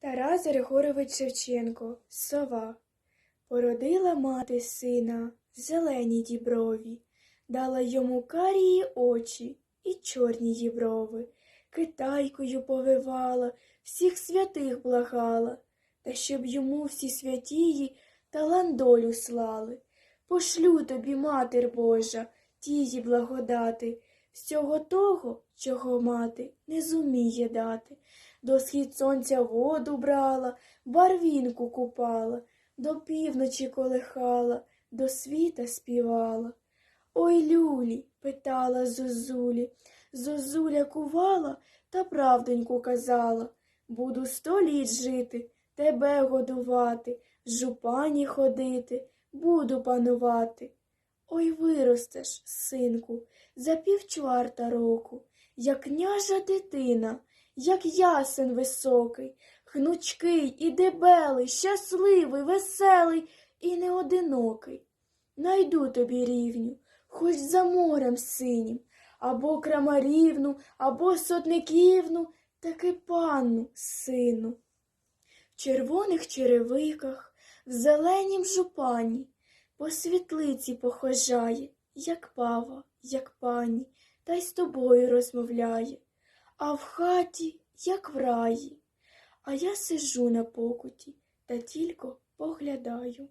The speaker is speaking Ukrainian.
Тарас Григорович Шевченко Сова Породила мати сина в зеленій діброві, дала йому карії очі і чорні її брови, китайкою повивала, всіх святих благала, та щоб йому всі святії талан долю слали. Пошлю тобі, матір Божа, тії благодати, всього того, чого мати не зуміє дати. До схід сонця воду брала, барвінку купала, до півночі колихала, до світа співала. Ой, люлі, питала Зозулі, Зозуля кувала та правдоньку казала. Буду сто літ жити, тебе годувати, в жупані ходити, буду панувати. Ой, виростеш, синку, за півчварта року, як княжа дитина, як ясен високий, гнучкий і дебелий, щасливий, веселий і неодинокий. Найду тобі рівню, хоч за морем синім, або крамарівну, або сотниківну, таки панну, сину. В червоних черевиках, в зеленім жупані, по світлиці похожає, як пава, як пані, та й з тобою розмовляє, а в хаті, як в раї. А я сижу на покуті та тільки поглядаю.